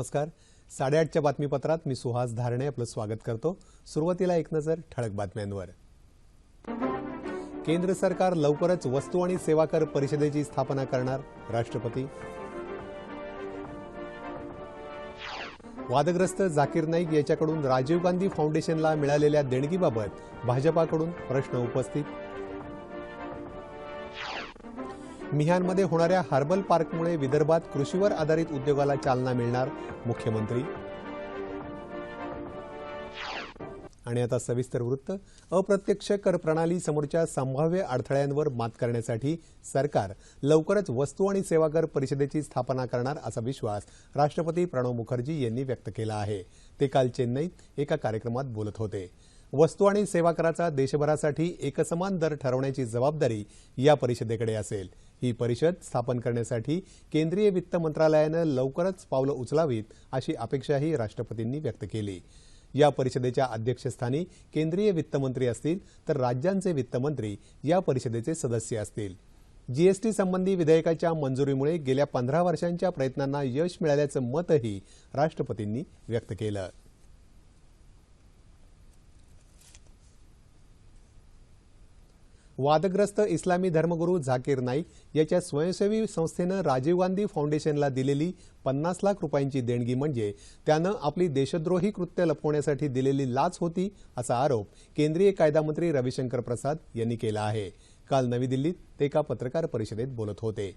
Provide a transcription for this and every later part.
नमस्कार. साडेआठच्या बातमीपत्रात मी सुहास धारणे आपलं स्वागत करतो. सुरुवातीला एक नजर ठळक बातम्यांवर. केंद्र सरकार लवकरच वस्तू आणि सेवा कर परिषदेची स्थापना करणार राष्ट्रपती. वादग्रस्त जाकीर नाईक याच्याकडून राजीव गांधी फाउंडेशनला मिळालेल्या देणगीबाबत भाजपाकडून प्रश्न उपस्थित. मिहानमध्ये होणाऱ्या हर्बल पार्कमुळे विदर्भात कृषीवर आधारित उद्योगाला चालना मिळणार मुख्यमंत्री. आणि आता सविस्तर वृत्त. अप्रत्यक्ष कर प्रणाली समोरच्या संभाव्य अडथळ्यांवर मात करण्यासाठी सरकार लवकरच वस्तू आणि सेवा कर परिषदेची स्थापना करणार असा विश्वास राष्ट्रपती प्रणव मुखर्जी यांनी व्यक्त केला आहे. ते काल चेन्नईत एका कार्यक्रमात बोलत होते. वस्तू आणि सेवा कराचा देशभरासाठी एकसमान दर ठरवण्याची जबाबदारी या परिषदेकडे असेल. ही परिषद स्थापन करण्यासाठी केंद्रीय वित्त मंत्रालयानं लवकरच पावलं उचलावीत अशी अपेक्षाही राष्ट्रपतींनी व्यक्त केली. या परिषदेच्या अध्यक्षस्थानी केंद्रीय वित्तमंत्री असतील तर राज्यांचे वित्तमंत्री या परिषदेचे सदस्य असतील. जीएसटी संबंधी विधेयकाच्या मंजुरीमुळे गेल्या पंधरा वर्षांच्या प्रयत्नांना यश मिळाल्याचं मतही राष्ट्रपतींनी व्यक्त केलं. वादग्रस्त इस्लामी धर्मगुरू झाकीर नाईक याच्या स्वयंसेवी संस्थेनं राजीव गांधी फाउंडेशनला दिलेली पन्नास लाख रुपयांची देणगी म्हणजे त्यानं आपली देशद्रोही कृत्य लपवण्यासाठी दिलेली लाच होती असा आरोप केंद्रीय कायदा मंत्री रविशंकर प्रसाद यांनी केला आहे. काल नवी दिल्लीत ते एका पत्रकार परिषदेत बोलत होते.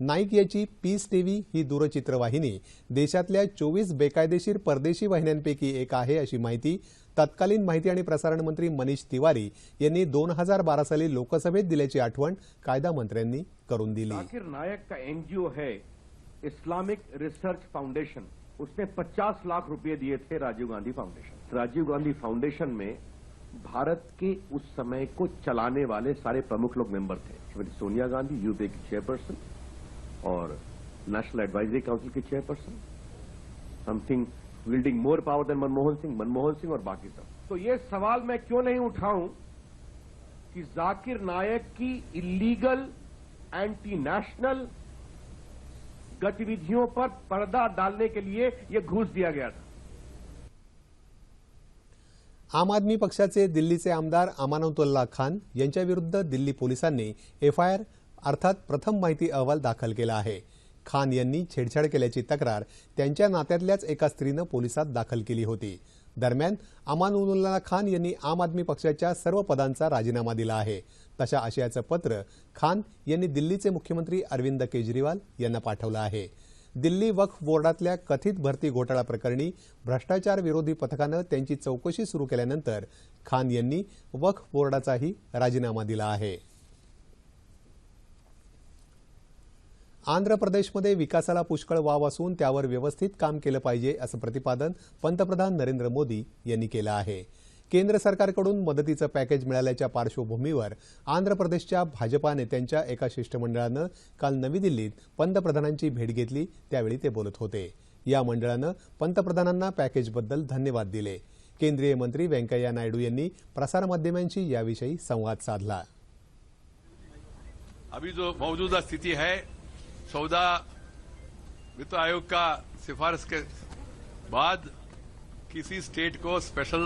नाईक याची पीस टीव्ही ही दूरचित्रवाहिनी देशातल्या चोवीस बेकायदेशीर परदेशी वाहिन्यांपैकी एक आहे अशी माहिती तत्कालीन माहिती आणि प्रसारण मंत्री मनीष तिवारी यांनी दोन हज़ार बारा साली लोकसभेत दिल्याची आठवण कायदा मंत्र्यांनी करून दिली. जाकिर नायक का एनजीओ है? Islamic Research Foundation. उसने 50 लाख रुपए दिए थे राजीव गांधी फाउंडेशन. राजीव गांधी फाउंडेशन में भारत के उस समय को चलाने वाले सारे प्रमुख लोग मेंबर थे। सोनिया गांधी यूपीए की चेयरपर्सन और नेशनल एडवाइजरी काउंसिल की chairperson something wielding more power than Manmohan Singh Manmohan Singh और बाकी सब। तो ये सवाल मैं क्यों नहीं उठाऊं कि जाकिर नायक की इलीगल एंटी नेशनल गतिविधियों पर पर्दा डालने के लिए ये घूस दिया गया था। आम आदमी पक्षाचे दिल्लीचे आमदार अमानतुल्ला खान यांच्याविरुद्ध दिल्ली पोलिसांनी एफआयआर अर्थात प्रथम माहिती अहवाल दाखल केला आहे. खान यांनी छेडछाड केल्याची तक्रार त्यांच्या नात्यातल्याच एका स्त्रीनं पोलिसात दाखल केली होती. दरम्यान अमान उनुल्ला खान यांनी आम आदमी पक्षाच्या सर्व पदांचा राजीनामा दिला आहे. तशा आशयाचं पत्र खान यांनी दिल्लीचे मुख्यमंत्री अरविंद केजरीवाल यांना पाठवलं आहे. दिल्ली वक्फ बोर्डातल्या कथित भरती घोटाळा प्रकरणी भ्रष्टाचार विरोधी पथकानं त्यांची चौकशी सुरू केल्यानंतर खान यांनी वक्फ बोर्डाचाही राजीनामा दिला आहे. आंध्र प्रदेशमध्ये विकासाला पुष्कळ वाव असून त्यावर व्यवस्थित काम केलं पाहिजे असं प्रतिपादन पंतप्रधान नरेंद्र मोदी यांनी केलं आहे. केंद्र सरकारकडून मदतीचं पॅकेज मिळाल्याच्या पार्श्वभूमीवर आंध्र प्रदेशच्या भाजपा नेत्यांच्या एका शिष्टमंडळानं काल नवी दिल्लीत पंतप्रधानांची भेट घेतली त्यावेळी ते बोलत होते. या मंडळानं पंतप्रधानांना पॅकेजबद्दल धन्यवाद दिले. केंद्रीय मंत्री व्यंकय्या नायडू यांनी प्रसारमाध्यमांशी याविषयी संवाद साधला. अभी जो मौजूदा स्थिती है चौदह वित्त आयोग का सिफारिश के बाद किसी स्टेट को स्पेशल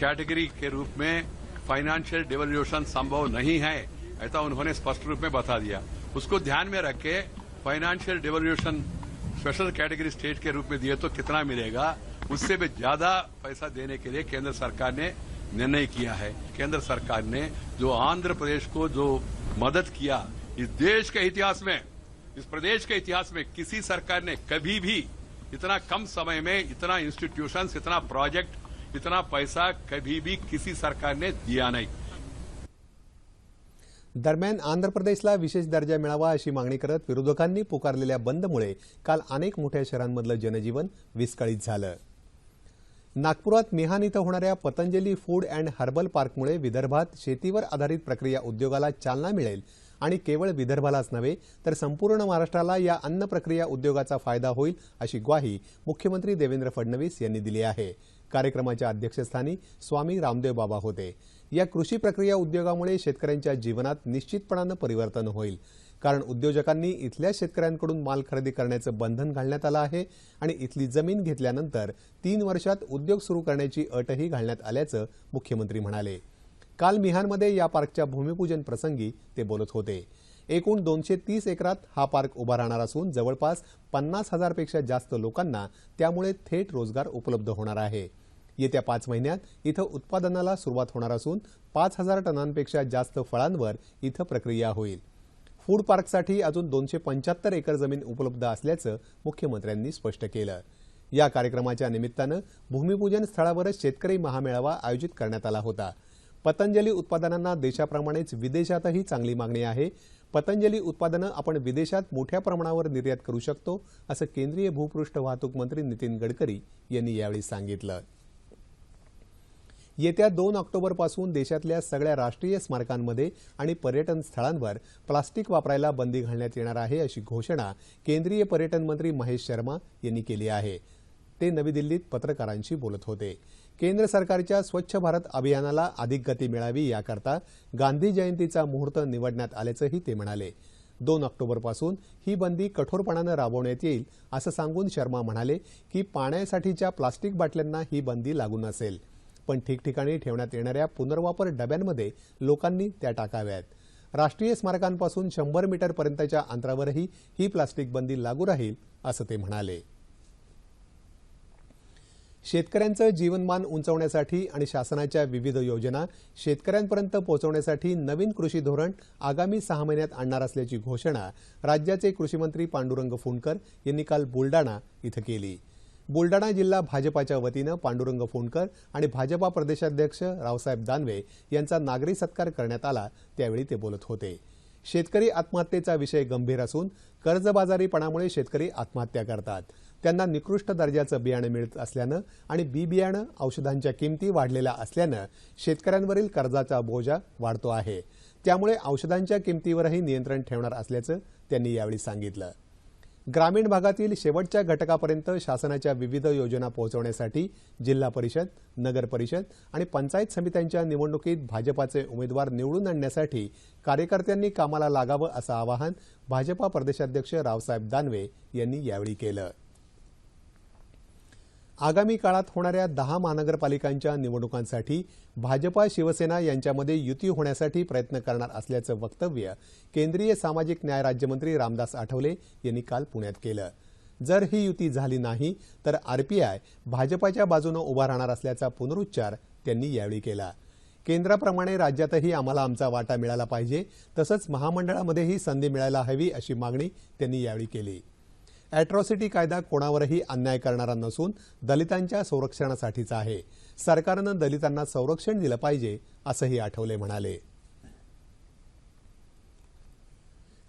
कैटेगरी के रूप में फाइनेंशियल डिवल्यूशन संभव नहीं है, ऐसा उन्होंने स्पष्ट रूप में बता दिया। उसको ध्यान में रख के financial devolution special category state के रूप में दिए तो कितना मिलेगा, उससे भी ज़्यादा पैसा देने के लिए केंद्र सरकार ने निर्णय किया है। केंद्र सरकार ने जो आंध्र प्रदेश को जो मदद किया, इस देश के इतिहास में इस प्रदेश के इतिहास में किसी सरकार ने कभी भी इतना कम समय में इतना इंस्टीट्यूशन इतना प्रोजेक्ट इतना पैसा कभी भी किसी सरकार ने दिया नहीं। दरम्यान आंध्र प्रदेशला विशेष दर्जा मिळावा अशी मागणी करत विरोधकांनी पुकारलेल्या बंदमुळे काल अनेक मोठ्या शहरांमधलं जनजीवन विस्कळीत झालं. नागपुरात मिहान इथं होणाऱ्या पतंजली फूड अँड हर्बल पार्कमुळे विदर्भात शेतीवर आधारित प्रक्रिया उद्योगाला चालना मिळेल आणि केवळ विदर्भालाच नव्हे तर संपूर्ण महाराष्ट्राला या अन्न प्रक्रिया उद्योगाचा फायदा होईल अशी ग्वाही मुख्यमंत्री देवेंद्र फडणवीस यांनी दिली आहे. कार्यक्रमाच्या अध्यक्षस्थानी स्वामी रामदेव बाबा होते. या कृषी प्रक्रिया उद्योगामुळे शेतकऱ्यांच्या जीवनात निश्चितपणानं परिवर्तन होईल. कारण उद्योजकांनी इथल्या शेतकऱ्यांकडून माल खरेदी करण्याचं बंधन घालण्यात आलं आहे आणि इथली जमीन घेतल्यानंतर तीन वर्षात उद्योग सुरू करण्याची अटही घालण्यात आल्याचं मुख्यमंत्री म्हणाले. काल मिहानमध्ये या पार्कच्या भूमिपूजन प्रसंगी ते बोलत होते. एकूण दोनशे तीस एकरात हा पार्क उभा राहणार असून जवळपास पन्नास हजारपेक्षा जास्त लोकांना त्यामुळे थेट रोजगार उपलब्ध होणार आहे. येत्या पाच महिन्यात इथं उत्पादनाला सुरुवात होणार असून पाच हजार टनांपेक्षा जास्त फळांवर इथं प्रक्रिया होईल. फूड पार्कसाठी अजून दोनशे पंच्याहत्तर एकर जमीन उपलब्ध असल्याचं मुख्यमंत्र्यांनी स्पष्ट केलं. या कार्यक्रमाच्या निमित्तानं भूमिपूजन स्थळावरच शेतकरी महामेळावा आयोजित करण्यात आला होता. पतंजली उत्पादनांना देशाप्रमाणेच विदेशातही चांगली मागणी आहे. पतंजली उत्पादनं आपण विदेशात मोठ्या प्रमाणावर निर्यात करू शकतो असं केंद्रीय भूपृष्ठ वाहतूक मंत्री नितीन गडकरी यांनी यावेळी सांगितलं. येत्या दोन ऑक्टोबरपासून देशातल्या सगळ्या राष्ट्रीय स्मारकांमध्ये आणि पर्यटन स्थळांवर प्लास्टिक वापरायला बंदी घालण्यात येणार आहे अशी घोषणा केंद्रीय पर्यटन मंत्री महेश शर्मा यांनी केली आहे. ते नवी दिल्लीत पत्रकारांशी बोलत होते. केंद्र सरकारच्या स्वच्छ भारत अभियानाला अधिक गती मिळावी याकरता गांधी जयंतीचा मुहूर्त निवडण्यात आल्याचंही ते म्हणाले. दोन ऑक्टोबरपासून ही बंदी कठोरपणानं राबवण्यात येईल असं सांगून शर्मा म्हणाले की पाण्यासाठीच्या प्लास्टिक बाटल्यांना ही बंदी लागू नसेल. पण ठिकठिकाणी ठेवण्यात येणाऱ्या पुनर्वापर डब्यांमध्ये लोकांनी त्या टाकाव्यात. राष्ट्रीय स्मारकांपासून शंभर मीटरपर्यंतच्या अंतरावरही ही प्लास्टिक बंदी लागू राहील असं ते म्हणाले. शेतकऱ्यांचं जीवनमान उंचवण्यासाठी आणि शासनाच्या विविध योजना शेतकऱ्यांपर्यंत पोहोचवण्यासाठी नवीन कृषी धोरण आगामी सहा महिन्यात आणणार असल्याची घोषणा राज्याचे कृषीमंत्री पांडुरंग फुंडकर यांनी काल बुलडाणा इथं केली. बुलडाणा जिल्हा भाजपाच्या वतीनं पांडुरंग फुंडकर आणि भाजपा प्रदेशाध्यक्ष रावसाहेब दानवे यांचा नागरी सत्कार करण्यात आला त्यावेळी ते बोलत होते. शेतकरी आत्महत्येचा विषय गंभीर असून कर्जबाजारीपणामुळे शेतकरी आत्महत्या करतात. त्यांना निकृष्ट दर्जाचं बियाणं मिळत असल्यानं आणि बी बियाणं औषधांच्या किमती वाढलेल्या असल्यानं शेतकऱ्यांवरील कर्जाचा बोजा वाढतो आहे. त्यामुळे औषधांच्या किमतीवरही नियंत्रण ठेवणार असल्याचं त्यांनी यावेळी सांगितलं. ग्रामीण भागातील शेवटच्या घटकापर्यंत शासनाच्या विविध योजना पोहोचवण्यासाठी जिल्हा परिषद नगर परिषद आणि पंचायत समित्यांच्या निवडणुकीत भाजपाचे उमेदवार निवडून आणण्यासाठी कार्यकर्त्यांनी कामाला लागावं असं आवाहन भाजपा प्रदेशाध्यक्ष रावसाहेब दानवे यांनी यावेळी केलं. आगामी काळात होणाऱ्या दहा महानगरपालिकांच्या निवडणुकांसाठी भाजपा शिवसेना यांच्यामध्ये युती होण्यासाठी प्रयत्न करणार असल्याचं वक्तव्य केंद्रीय सामाजिक न्याय राज्यमंत्री रामदास आठवले यांनी काल पुण्यात केलं. जर ही युती झाली नाही तर आरपीआय भाजपाच्या बाजूनं उभा राहणार असल्याचा पुनरुच्चार त्यांनी यावेळी केला. केंद्राप्रमाणे राज्यातही आम्हाला आमचा वाटा मिळाला पाहिजे तसंच महामंडळामध्येही संधी मिळायला हवी अशी मागणी त्यांनी यावेळी केली. अॅट्रॉसिटी कायदा कोणावरही अन्याय करणारा नसून दलितांच्या संरक्षणासाठीचा आहे. सरकारनं दलितांना संरक्षण दिलं पाहिजे असंही आठवले म्हणाले.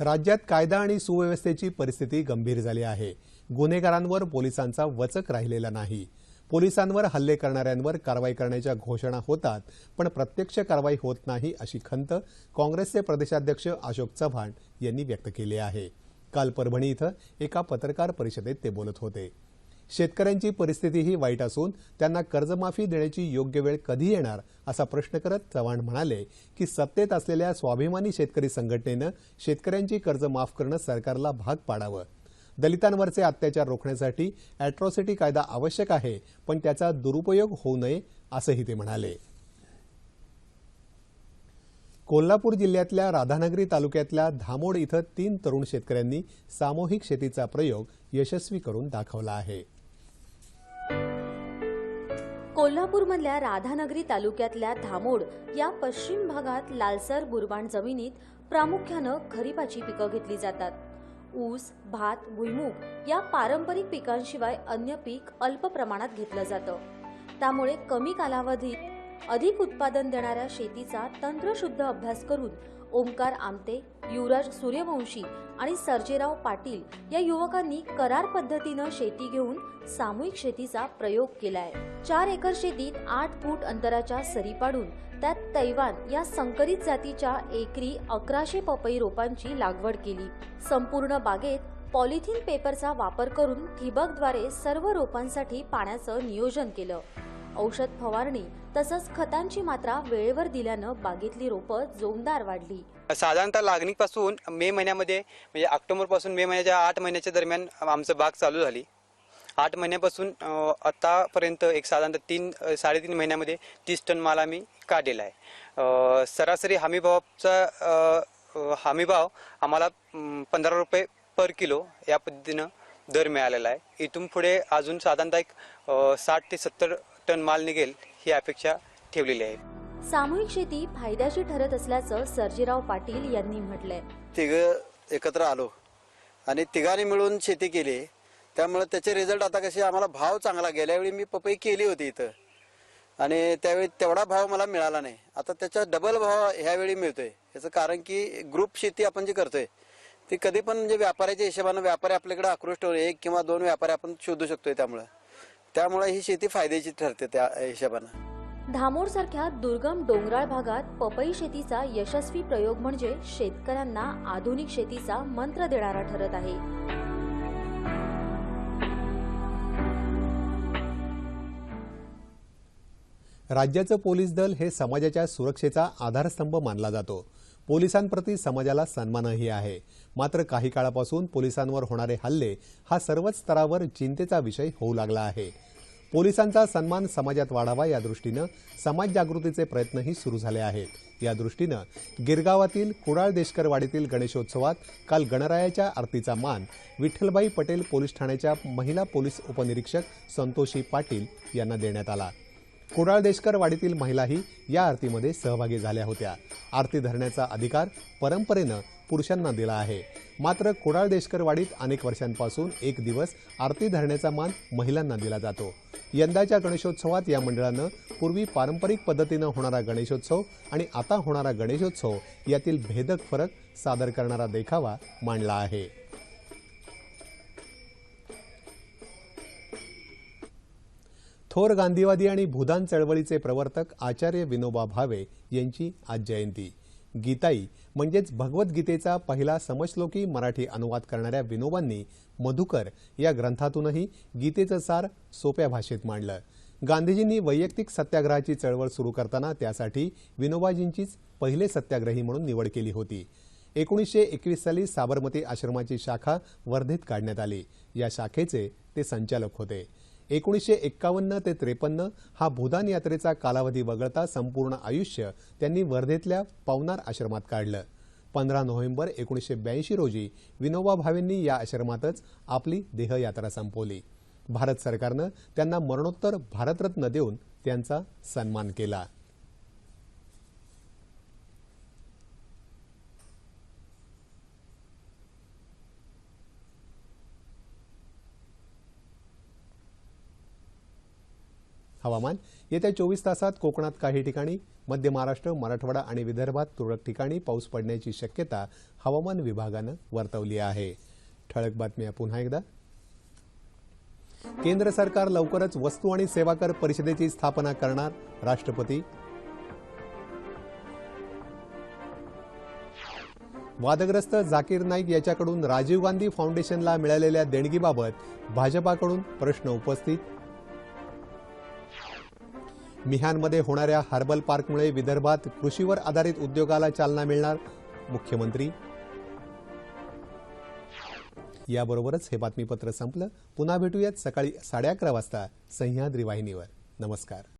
राज्यात कायदा आणि सुव्यवस्थेची परिस्थिती गंभीर झाली आहे. गुन्हेगारांवर पोलिसांचा वचक राहिलेला नाही. पोलिसांवर हल्ले करणाऱ्यांवर कारवाई करण्याच्या घोषणा होतात पण प्रत्यक्ष कारवाई होत नाही अशी खंत काँग्रेसचे प्रदेशाध्यक्ष अशोक चव्हाण यांनी व्यक्त केली आहे. काल परभणी इथं एका पत्रकार परिषदेत ते बोलत होते. शेतकऱ्यांची परिस्थितीही वाईट असून त्यांना कर्जमाफी देण्याची योग्य वेळ कधी येणार असा प्रश्न करत चव्हाण म्हणाले की सत्तेत असलेल्या स्वाभिमानी शेतकरी संघटनेनं शेतकऱ्यांची कर्ज माफ करणं सरकारला भाग पाडावं. दलितांवरचे अत्याचार रोखण्यासाठी अॅट्रॉसिटी कायदा आवश्यक आहे पण त्याचा दुरुपयोग होऊ नये असंही ते म्हणाले. कोल्हापूर जिल्ह्यातल्या राधानगरी तालुक्यातल्या धामोड इथं तीन तरुण शेतकऱ्यांनी सामूहिक शेतीचा प्रयोग यशस्वी करून दाखवला आहे. कोल्हापूरमधल्या राधानगरी तालुक्यातल्या धामोड या पश्चिम भागात लालसर बुरबाण जमिनीत प्रामुख्यानं खरीपाची पिकं घेतली जातात. ऊस भात भुईमूग या पारंपरिक पिकांशिवाय अन्य पीक अल्प प्रमाणात घेतलं जातं. त्यामुळे कमी कालावधीत अधिक उत्पादन देणाऱ्या शेतीचा तंत्रशुद्ध अभ्यास करून ओमकार आमते युवराज सूर्यवंशी आणि सर्जेराव पाटील या युवकांनी करार पद्धतीनं शेती घेऊन सामूहिक शेतीचा प्रयोग केलाय. चार एकर शेतीत आठ फूट अंतराच्या सरी पाडून त्यात तैवान या संकरित जातीच्या एकरी अकराशे पपई रोपांची लागवड केली. संपूर्ण बागेत पॉलिथिन पेपरचा वापर करून ठिबकद्वारे सर्व रोपांसाठी पाण्याचं नियोजन केलं. औषध फवारणी तसंच खतांची मात्रा वेळेवर दिल्यानं बागेतली रोपं जोमदार वाढली. साधारणतः लागणीपासून मे महिन्यामध्ये म्हणजे ऑक्टोबरपासून मे महिन्याच्या आठ महिन्याच्या दरम्यान आमचं बाग चालू झाली. आठ महिन्यापासून आतापर्यंत एक साधारणतः तीन साडेतीन महिन्यामध्ये तीस टन माल आम्ही काढलेला आहे. सरासरी हमीभावाचा हमीभाव आम्हाला पंधरा रुपये पर किलो या पद्धतीनं दर मिळालेला आहे. इथून पुढे अजून साधारणतः एक साठ ते सत्तर टन माल निघेल ही अपेक्षा ठेवलेली आहे. सामूहिक शेती फायद्याची ठरत असल्याचं सर्जीराव पाटील यांनी म्हटलंय. तिघं एकत्र आलो आणि तिघांनी मिळून शेती केली. त्यामुळे त्याचे रिझल्ट आता कसे आम्हाला भाव चांगला गेल्या वेळी मी पपई केली होती इथं. आणि त्यावेळी तेवढा भाव मला मिळाला नाही. आता त्याचा डबल भाव ह्यावेळी मिळतोय. याचं कारण की ग्रुप शेती आपण जी करतोय ती कधी पण म्हणजे व्यापाऱ्याच्या हिशोबानं व्यापारी आपल्याकडे आक्रोश ठेवून एक किंवा दोन व्यापारी आपण शोधू शकतोय त्यामुळं. त्यामुळे ही शेती फायद्याची ठरते त्या हिशोबानं. धामोड सारख्या दुर्गम डोंगराळ भागात पपई शेतीचा यशस्वी प्रयोग म्हणजे शेतकऱ्यांना आधुनिक शेतीचा मंत्र देणारा ठरत आहे. राज्याचं पोलीस दल हे समाजाच्या सुरक्षेचा आधारस्तंभ मानला जातो. पोलिसांप्रती समाजाला सन्मानही आहे. मात्र काही काळापासून पोलिसांवर होणारे हल्ले हा सर्वच स्तरावर चिंतेचा विषय होऊ लागला आहे. पोलिसांचा सन्मान समाजात वाढावा या दृष्टीनं समाज जागृतीचे प्रयत्नही सुरू झाले आहेत. या दृष्टीनं गिरगावातील कुडाळ देशकरवाडीतील गणेशोत्सवात काल गणरायाच्या आरतीचा मान विठ्ठलबाई पटेल पोलीस ठाण्याच्या महिला पोलीस उपनिरीक्षक संतोषी पाटील यांना देण्यात आला. कुडाळ देशकर वाडीतील महिलाही या आरतीमध्ये सहभागी झाल्या होत्या. आरती धरण्याचा अधिकार परंपरेनं पुरुषांना दिला आहे. मात्र कुडाळ देशकर वाडीत अनेक वर्षांपासून एक दिवस आरती धरण्याचा मान महिलांना दिला जातो. यंदाच्या गणेशोत्सवात या मंडळानं पूर्वी पारंपरिक पद्धतीनं होणारा गणेशोत्सव आणि आता होणारा गणेशोत्सव यातील भेदक फरक सादर करणारा देखावा मांडला आहे. थोर गांधीवादी आणि भूदान चळवळीचे प्रवर्तक आचार्य विनोबा भावे यांची आज जयंती. गीताई म्हणजेच भगवद्गीतेचा पहिला समश्लोकी मराठी अनुवाद करणाऱ्या विनोबांनी मधुकर या ग्रंथातूनही गीतेचं सार सोप्या भाषेत मांडलं. गांधीजींनी वैयक्तिक सत्याग्रहाची चळवळ सुरू करताना त्यासाठी विनोबाजींचीच पहिले सत्याग्रही म्हणून निवड केली होती. एकोणीसशे एकवीस साली साबरमती आश्रमाची शाखा वर्धेत काढण्यात आली. या शाखेचे ते संचालक होते. एकोणीसशे एक्कावन्न ते त्रेपन्न हा भूदान यात्रेचा कालावधी वगळता संपूर्ण आयुष्य त्यांनी वर्धेतल्या पवनार आश्रमात काढलं. पंधरा नोव्हेंबर एकोणीसशे ब्याऐंशी रोजी विनोबा भावेंनी या आश्रमातच आपली देहयात्रा संपवली. भारत सरकारनं त्यांना मरणोत्तर भारतरत्न देऊन त्यांचा सन्मान केला. हवामान. येत्या चोवीस तासात कोकणात काही ठिकाणी मध्य महाराष्ट्र मराठवाडा आणि विदर्भात तुरळक ठिकाणी पाऊस पडण्याची शक्यता हवामान विभागानं वर्तवली आहे. ठळक बातम्या पुन्हा एकदा. केंद्र सरकार लवकरच वस्तू आणि सेवा कर परिषदेची स्थापना करणार राष्ट्रपती. वादग्रस्त झाकीर नाईक याच्याकडून राजीव गांधी फाउंडेशनला मिळालेल्या देणगीबाबत भाजपाकडून प्रश्न उपस्थित मिहानमध्ये होणाऱ्या हर्बल पार्कमुळे विदर्भात कृषीवर आधारित उद्योगाला चालना मिळणार मुख्यमंत्री. याबरोबरच हे बातमीपत्र संपलं. पुन्हा भेटूयात सकाळी साडे अकरा वाजता सह्याद्री वाहिनीवर. नमस्कार.